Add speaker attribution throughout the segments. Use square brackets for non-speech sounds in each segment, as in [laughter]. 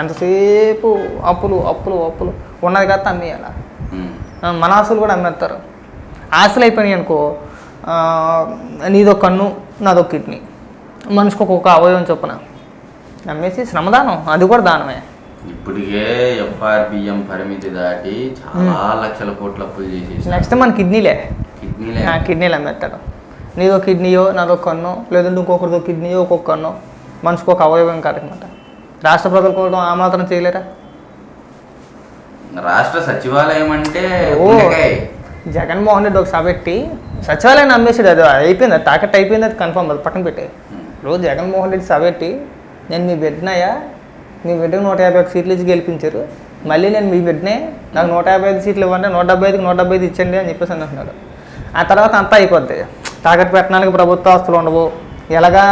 Speaker 1: ఎంతసేపు అప్పులు అప్పులు అప్పులు. ఉన్నది కాస్త అమ్మేయాల మన ఆస్తులు కూడా అమ్మేస్తారు ఆస్తులు అయిపోయినాయి అనుకో నీదో కన్ను నాదో కిడ్నీ. మనిషికి ఒక్కొక్క అవయవం చొప్పున. అమ్మేసి శ్రమదానం అది కూడా దానమే.
Speaker 2: ఇప్పటికే ఎఫ్ఆర్బిఎం పరిమితి దాటి చాలా లక్షల కోట్ల అప్పులు చేసేసి
Speaker 1: నెక్స్ట్ మన కిడ్నీలే.
Speaker 2: కిడ్నీలే.
Speaker 1: కిడ్నీలు అమ్మేస్తాడు నీదో కిడ్నీయో నాదో కన్ను లేదంటే ఇంకొకరిదో కిడ్నీయో ఒక్కొక్క కన్ను. మనిషికి ఒక అవయవం కాదనమాట. రాష్ట్ర ప్రజలు కూడా ఆ మాత్రం చేయలేరా?
Speaker 2: రాష్ట్ర సచివాలయం అంటే
Speaker 1: జగన్మోహన్ రెడ్డి ఒక సభ పెట్టి సచివాలయం అమ్మేసాడు అది అయిపోయింది అది తాకట్టు అయిపోయింది అది కన్ఫర్మ్ అది పక్కన పెట్టే. రోజు జగన్మోహన్ రెడ్డి సభ పెట్టి నేను మీ బిడ్డనయ్యా మీ బిడ్డకు నూట యాభై ఒక సీట్లు ఇచ్చి గెలిపించారు మళ్ళీ నేను మీ బిడ్డనే నాకు నూట యాభై ఐదు సీట్లు ఇవ్వండి నూట డెబ్బై ఐదుకి నూట డెబ్బై ఐదు ఇచ్చండి అని చెప్పేసి అంటున్నాడు. ఆ తర్వాత అంతా అయిపోద్ది. తాకట్టు పెట్టడానికి ప్రభుత్వ ఆస్తులు ఉండవు. ఎలాగా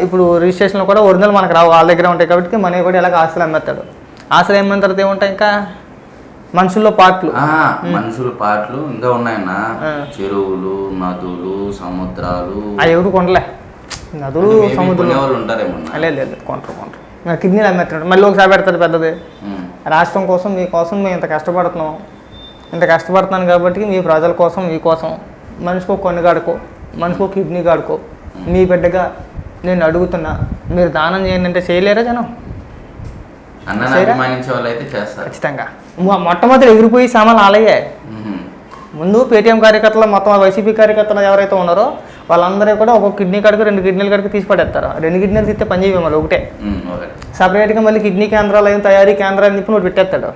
Speaker 1: ఇప్పుడు రిజిస్ట్రేషన్లు కూడా ఒరిజినల్ మనకు రావు వాళ్ళ దగ్గర ఉంటాయి కాబట్టి మనీ కూడా ఎలాగ ఆస్తులు అమ్మేస్తాడు. ఆస్తులు అమ్మిన తర్వాత ఏముంటాయి ఇంకా? మనుషుల్లో పార్ట్లు.
Speaker 2: ఆ, మనుషుల పాటలు ఇంకా ఉన్నాయన్న. చెరువులు నదులు సముద్రాలు.
Speaker 1: అవి ఎవరు కొనలే. నదులు
Speaker 2: అంటే maybe
Speaker 1: సముద్రం.
Speaker 2: కొనేవాళ్ళు ఉంటారేమో
Speaker 1: లేదు లేదు కొంటారు కొంటారు కిడ్నీలు అమ్మేస్తున్నాడు. మళ్ళీ ఒకసారి పెడతాడు పెద్దది. రాష్ట్రం కోసం మీకోసం మేము ఇంత కష్టపడుతున్నాం. ఇంత కష్టపడుతున్నాను కాబట్టి మీ ప్రజల కోసం మీకోసం మనిషికో కొన్ని కాడుకో మనిషికో కిడ్నీ కాడుకో మీ బిడ్డగా నేను అడుగుతున్నా మీరు దానం చేయండి అంటే చేయలేరా జనం? ఖచ్చితంగా. మొట్టమొదటి ఎగిరిపోయి సామాన్లు ఆలయ్యే
Speaker 2: ఉమ్.
Speaker 1: ముందు పేటీఎం కార్యకర్తలు మొత్తం వైసీపీ కార్యకర్తలు ఎవరైతే ఉన్నారో వాళ్ళందరూ కూడా ఒక కిడ్నీ కాడికి రెండు కిడ్నీల కాడికి తీసి పడేస్తారు. రెండు కిడ్నీలు తీస్తే పని చేయవు మళ్ళీ ఒకటే. సపరేట్గా మళ్ళీ కిడ్నీ కేంద్రాలు ఏం తయారీ కేంద్రాలు చెప్పి నువ్వు పెట్టేస్తాడు.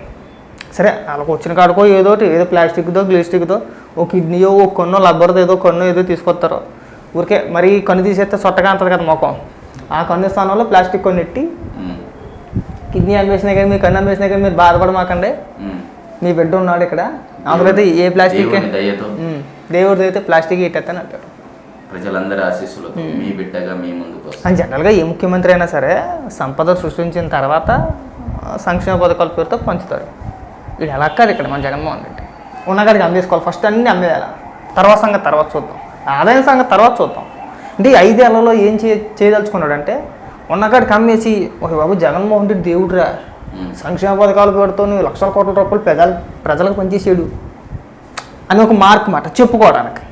Speaker 1: సరే వాళ్ళకి వచ్చిన కాడుకో ఏదో ఏదో ప్లాస్టిక్దో గ్లిస్టిక్దో ఓ కిడ్నీయో ఓ కొన్నో లబ్బర్దో ఏదో కొన్నో ఏదో తీసుకొస్తారు. ఊరికే మరి కన్ను తీసేస్తే సొట్టగా అంతది కదా మొఖం. ఆ కన్ను స్థానంలో ప్లాస్టిక్ కొన్ని ఎట్టి. కిడ్నీ అమ్మేసినా కానీ మీ కన్ను అమ్మేసినా కానీ మీరు బాధపడమాకండి. మీ బిడ్డ ఉన్నాడు ఇక్కడ. అందుకైతే ఏ ప్లాస్టిక్ దేవుడిది అయితే ప్లాస్టిక్ ఇట్టేస్తాను అంటాడు.
Speaker 2: ప్రజలందరి ఆశీస్సులతో మీ బిడ్డగా మీ ముందుకు వస్తారు
Speaker 1: అని జనరల్గా ఏ ముఖ్యమంత్రి అయినా సరే సంపద సృష్టించిన తర్వాత సంక్షేమ పథకాల పేరుతో పంచుతారు. ఇది ఎలా కాదు ఇక్కడ మన జగన్మోహన్ రెడ్డి. ఉన్నగాడికి అమ్మేసుకోవాలి. ఫస్ట్ అన్ని అమ్మేయాలి? తర్వాత సంగతి తర్వాత చూద్దాం. ఆదాయం సంగతి తర్వాత చూద్దాం. అంటే ఈ ఐదేళ్ళలో ఏం చే చేయదలుచుకున్నాడంటే ఉన్నగాడికి అమ్మేసి ఒక బాబు జగన్మోహన్ రెడ్డి దేవుడురా. సంక్షేమ పథకాల నువ్వు లక్షల కోట్ల రూపాయలు ప్రజలు ప్రజలకు పనిచేసాడు అని ఒక మార్క్ మాట చెప్పుకోవడానికి.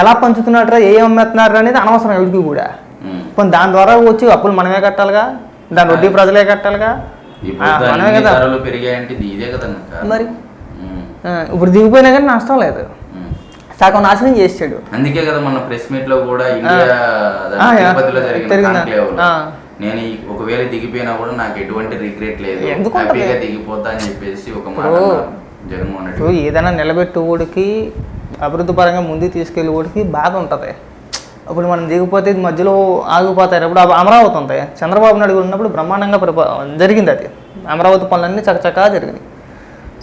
Speaker 1: ఎలా పంచుతున్నాడరా? ఏ అమ్మేస్తున్నారా అనేది అనవసరం ఎవరికి కూడా. పోనీ దాని ద్వారా వచ్చి అప్పులు మనమే కట్టాలిగా? దాని వడ్డీ ప్రజలే కట్టాలిగా? మనమే కదా. మరి? ఇప్పుడు దిగిపోయినా కానీ నష్టం లేదు. సగం నాశనం చేసాడు
Speaker 2: అందుకే కదా మన ప్రెస్ మీట్లో కూడా ఇండియా. తిరుపతిలో జరిగిన. నేను ఒకవేళ దిగిపోయినా కూడా నాకు ఎటువంటి రిగ్రెట్ లేదు? హ్యాపీగా దిగిపోతా అని చెప్పేసి ఒక మాట జగన్మోహన్ రెడ్డి
Speaker 1: ఏదైనా అభివృద్ధి పరంగా ముందుకు తీసుకెళ్ళి ఓడికి బాధ ఉంటుంది. అప్పుడు మనం దిగిపోతే మధ్యలో ఆగిపోతారు ఇప్పుడు అవ- అమరావతి ఉంది. చంద్రబాబు నాయుడు ఉన్నప్పుడు బ్రహ్మాండంగా పరిపా జరిగింది అది. అమరావతి పనులన్నీ చకచకా జరిగినాయి.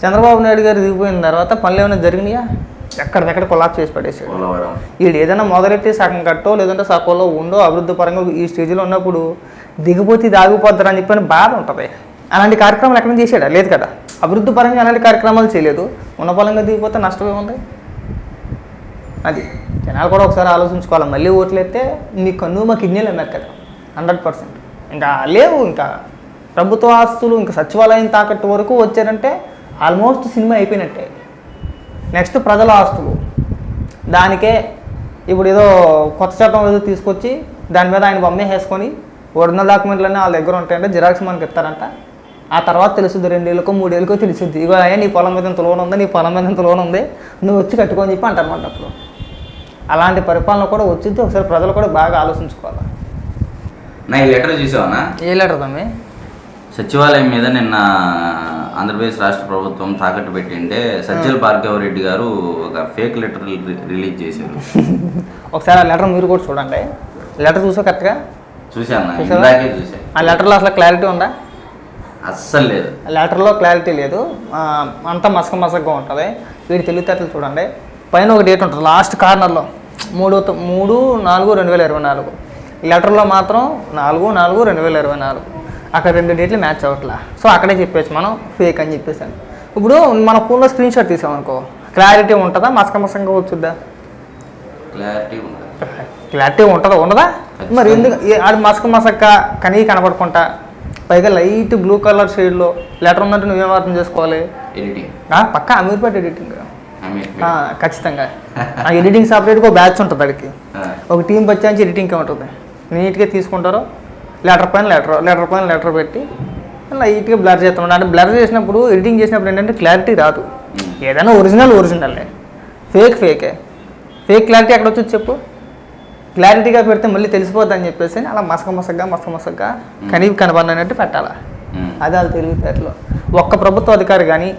Speaker 1: చంద్రబాబు నాయుడు గారు దిగిపోయిన తర్వాత పనులు ఏమైనా జరిగినాయా? ఎక్కడిదెక్కడ కొలాప్స్ చేసి పడేసాడు వీళ్ళు ఏదైనా మొదలెట్టి సగం కట్టో లేదంటే సగంలో ఉండో అభివృద్ధి పరంగా ఈ స్టేజ్లో ఉన్నప్పుడు దిగిపోతే ఇది ఆగిపోతారు అని చెప్పని బాధ ఉంటుంది. అలాంటి కార్యక్రమాలు ఎక్కడ చేశాడా? లేదు కదా. అభివృద్ధి పరంగా అలాంటి కార్యక్రమాలు చేయలేదు. ఉన్న పరంగా దిగిపోతే నష్టం ఏముంది అది. జనాలు కూడా ఒకసారి ఆలోచించుకోవాలి. మళ్ళీ ఓట్లు ఎత్తే మీ కన్ను మా కిడ్నీలు అన్నారు కదా. Hundred percent. ఇంకా లేవు ఇంకా. ప్రభుత్వ ఆస్తులు ఇంకా సచివాలయం తాకట్టు వరకు వచ్చారంటే ఆల్మోస్ట్ సినిమా అయిపోయినట్టే. నెక్స్ట్ ప్రజల ఆస్తులు. దానికే ఇప్పుడు ఏదో కొత్త చట్టం ఏదో తీసుకొచ్చి దాని మీద ఆయన బొమ్మే వేసుకొని ఒరిజినల్ డాక్యుమెంట్లన్నీ వాళ్ళ దగ్గర ఉంటాయంటే జిరాక్స్ మనకి ఇస్తారంట. ఆ తర్వాత తెలుస్తుంది రెండేళ్ళకో మూడేళ్ళకో తెలుస్తుంది ఇగో అయ్యా నీ పొలం మీద ఇంత లోన్ ఉంది నీ పొలం మీద ఇంత లోన్ ఉంది నువ్వు వచ్చి కట్టుకొని చెప్పి అంటారు అన్నమాట అప్పుడు. అలాంటి పరిపాలన కూడా వచ్చింది ఒకసారి ప్రజలు కూడా బాగా ఆలోచించుకోవాలి.
Speaker 2: నా ఈ లెటర్ చూసావనా
Speaker 1: ఏ లెటర్ తమ్మి?
Speaker 2: సచివాలయం మీద నిన్న ఆంధ్రప్రదేశ్ రాష్ట్ర ప్రభుత్వం తాకట్టు పెట్టింటే సజ్జల భార్గవ రెడ్డి గారు ఒక ఫేక్ లెటర్ రిలీజ్ చేశారు. [laughs]
Speaker 1: ఒకసారి ఆ లెటర్ మీరు కూడా చూడండి. లెటర్ చూసా కరెక్ట్గా?
Speaker 2: చూశాను
Speaker 1: చూసావా?
Speaker 2: ఇందాకే చూసా
Speaker 1: ఆ లెటర్లో అసలు క్లారిటీ ఉందా?
Speaker 2: అస్సలు లేదు.
Speaker 1: లెటర్లో క్లారిటీ లేదు. అంతా మసక మసకగా ఉంటుంది. వీడి తెలివితేటలు చూడండి. పైన ఒక డేట్ ఉంటుంది లాస్ట్ కార్నర్లో. మూడు మూడు నాలుగు రెండు వేల ఇరవై నాలుగు. లెటర్లో మాత్రం నాలుగు నాలుగు రెండు వేల ఇరవై నాలుగు. అక్కడ రెండు డేట్లు మ్యాచ్ అవ్వట్లా. సో అక్కడే చెప్పేసి మనం ఫేక్ అని చెప్పేసాను. ఇప్పుడు మన ఫోన్లో స్క్రీన్ షాట్ తీసామనుకో క్లారిటీ ఉంటుందా? మసక మసకంగా వచ్చుద్దా?
Speaker 2: క్లారిటీ
Speaker 1: క్లారిటీ ఉంటుందా? ఉండదా? మరి ఎందుకు? ఆడు మసక మసక్క కనీ కనపడకుండా పైగా లైట్ బ్లూ కలర్ షేడ్లో లెటర్ ఉన్నట్టు నువ్వేం అర్థం చేసుకోవాలి?
Speaker 2: ఎడిటింగ్
Speaker 1: పక్కా అమీర్పేట ఎడిటింగ్ ఖచ్చితంగా. ఆ ఎడిటింగ్ సపరేట్గా ఒక బ్యాచ్ ఉంటుంది అడికి ఒక టీం వచ్చాంచి ఎడిటింగ్ ఉంటుంది. నీట్గా తీసుకుంటారు లెటర్ పైన లెటర్ లెటర్ పైన లెటర్ పెట్టి లైట్గా బ్లర్ చేస్తున్నాడు. అంటే బ్లర్ చేసినప్పుడు ఎడిటింగ్ చేసినప్పుడు ఏంటంటే క్లారిటీ రాదు. ఏదైనా ఒరిజినల్ ఒరిజినల్లే ఫేక్ ఫేకే. ఫేక్ క్లారిటీ ఎక్కడ వచ్చి చెప్పు? క్లారిటీగా పెడితే మళ్ళీ తెలిసిపోద్ది అని చెప్పేసి అలా మసక మసగ్గా మసక మసగ్గా కనీవి కనబడినట్టు పెట్టాలా. అది వాళ్ళు తెలివితేటలో. ఒక్క ప్రభుత్వ అధికారి కానీ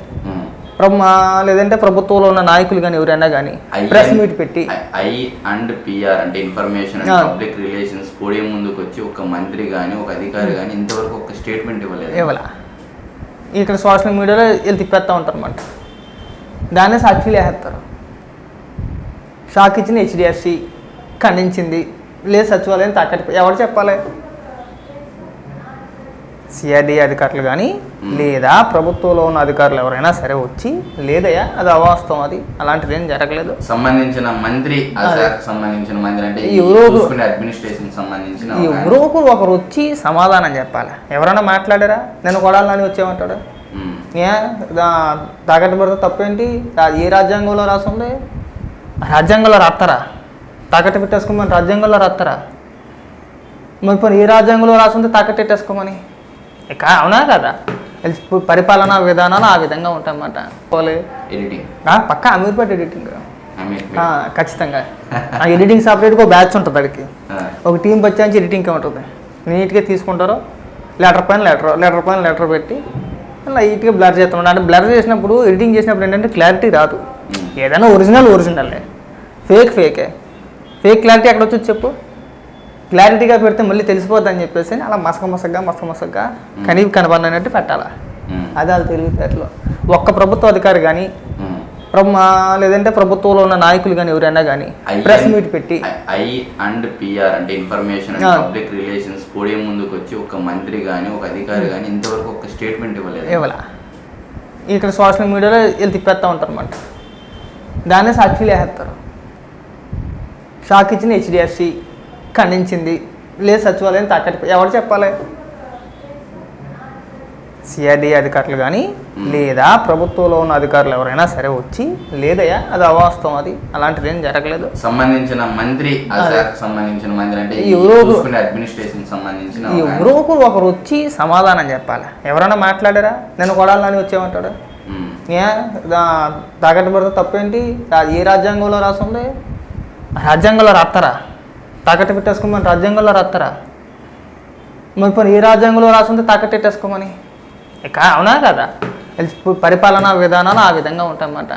Speaker 1: లేదంటే ప్రభుత్వంలో ఉన్న నాయకులు కానీ ఎవరైనా కానీ ప్రెస్ మీట్ పెట్టి
Speaker 2: ఐ అండ్ పిఆర్ అంటే ఇన్ఫర్మేషన్. పబ్లిక్ రిలేషన్స్ పోడియం ముందుకు వచ్చి ఒక మంత్రి కానీ ఒక అధికారి కానీ ఇంతవరకు ఒక స్టేట్మెంట్ ఇవ్వలేదు
Speaker 1: ఇవ్వాల. ఇక్కడ సోషల్ మీడియాలో వీళ్ళు తిప్పేస్తూ ఉంటారు అన్నమాట దాన్నే సాక్షిలు వేస్తారు. షాక్ ఇచ్చిన హెచ్డిఎఫ్సి ఖండించింది. లేదు సచివాలయం తాకట్టు ఎవరు చెప్పాలి? సిఆర్డి అధికారులు కానీ లేదా ప్రభుత్వంలో ఉన్న అధికారులు ఎవరైనా సరే వచ్చి లేదయ్యా అది అవాస్తవం అది అలాంటిది ఏం జరగలేదు.
Speaker 2: సంబంధించిన మంత్రి సంబంధించిన మంత్రి అంటే
Speaker 1: ఎవరో-
Speaker 2: అడ్మినిస్ట్రేషన్ సంబంధించిన.
Speaker 1: ఎవరో ఒకరు వచ్చి సమాధానం చెప్పాలి. ఎవరైనా మాట్లాడారా? నేను కొడాలని వచ్చేమంటాడు. ఏ తాకట్టు పెడితే తప్పేంటి? ఏ రాజ్యాంగంలో రాసింది రాజ్యాంగంలో రాస్తారా తాకట్టు పెట్టేసుకోమని రాజ్యాంగంలో రాస్తారా మరి ఏ రాజ్యాంగంలో రాసింది తాకట్టు పెట్టేసుకోమని? అవునా కదా? పరిపాలనా విధానాలు ఆ విధంగా ఉంటాయన్నమాట. పోలే.
Speaker 2: ఎడిటింగ్
Speaker 1: పక్కా అమీర్పేట ఎడిటింగ్ ఖచ్చితంగా. ఆ ఎడిటింగ్ సపరేట్గా ఒక బ్యాచ్ ఉంటుంది అడికి
Speaker 2: ఆ.
Speaker 1: ఒక టీం వచ్చాంచి ఎడిటింగ్ ఉంటుంది నీట్గా తీసుకుంటారు లెటర్ పైన లెటర్ లెటర్ పైన లెటర్ పెట్టి లైట్గా బ్లర్ చేస్తున్నాడు అంటే బ్లర్ చేసినప్పుడు ఎడిటింగ్ చేసినప్పుడు ఏంటంటే క్లారిటీ రాదు. ఏదైనా ఒరిజినల్ ఒరిజినల్లే ఫేక్ ఫేకే ఫేక్ క్లారిటీ ఎక్కడ వచ్చి చెప్పు? క్లారిటీగా పెడితే మళ్ళీ తెలిసిపోద్ది అని చెప్పేసి అలా మసక మసగ్గా మసక మసగ్గా కనీవి కనబడినట్టు పెట్టాలా. అది వాళ్ళు తెలివితేటలో. ఒక్క ప్రభుత్వ అధికారి కానీ లేదంటే ప్రభుత్వంలో ఉన్న నాయకులు కానీ ఎవరైనా కానీ ప్రెస్ మీట్ పెట్టి
Speaker 2: ఐ అండ్ పిఆర్ అంటే ఇన్ఫర్మేషన్. పబ్లిక్ రిలేషన్స్ పోడియం ముందుకు వచ్చి ఒక మంత్రి కానీ ఒక అధికారి కానీ ఇంతవరకు ఒక స్టేట్మెంట్ ఇవ్వలేదు
Speaker 1: ఇవ్వాల? ఇక్కడ సోషల్ మీడియాలో వీళ్ళు తిప్పేస్తూ ఉంటారు అన్నమాట దాన్నే సాక్షిలు వేస్తారు షాక్ ఇచ్చిన హెచ్డిఎఫ్సి ఖండించింది. లేదు సచివాలయం తాకట్టు ఎవరు చెప్పాలి? సిఆర్డి అధికారులు కానీ లేదా ప్రభుత్వంలో ఉన్న అధికారులు ఎవరైనా సరే వచ్చి లేదయ్యా అది అవాస్తవం అది అలాంటిది ఏం జరగలేదు.
Speaker 2: సంబంధించిన మంత్రి సంబంధించిన మంత్రి అంటే అడ్మినిస్ట్రేషన్ సంబంధించిన.
Speaker 1: ఎవరో ఒకరు వచ్చి సమాధానం చెప్పాలి. ఎవరైనా మాట్లాడారా? నేను కొడాలని వచ్చేమంటాడు. ఏ? తాకట్టు పెడితే తప్పేంటి? ఏ రాజ్యాంగంలో రాసింది? రాజ్యాంగంలో రాస్తారా? తాకట్టు పెట్టేసుకోమని రాజ్యాంగంలో రాస్తారా? మరి పోనీ ఏ రాజ్యాంగంలో రాసుంటే తాకట్టు పెట్టేసుకోమని? ఇక అవునా కదా? పరిపాలనా విధానాలు ఆ విధంగా ఉంటాయన్నమాట.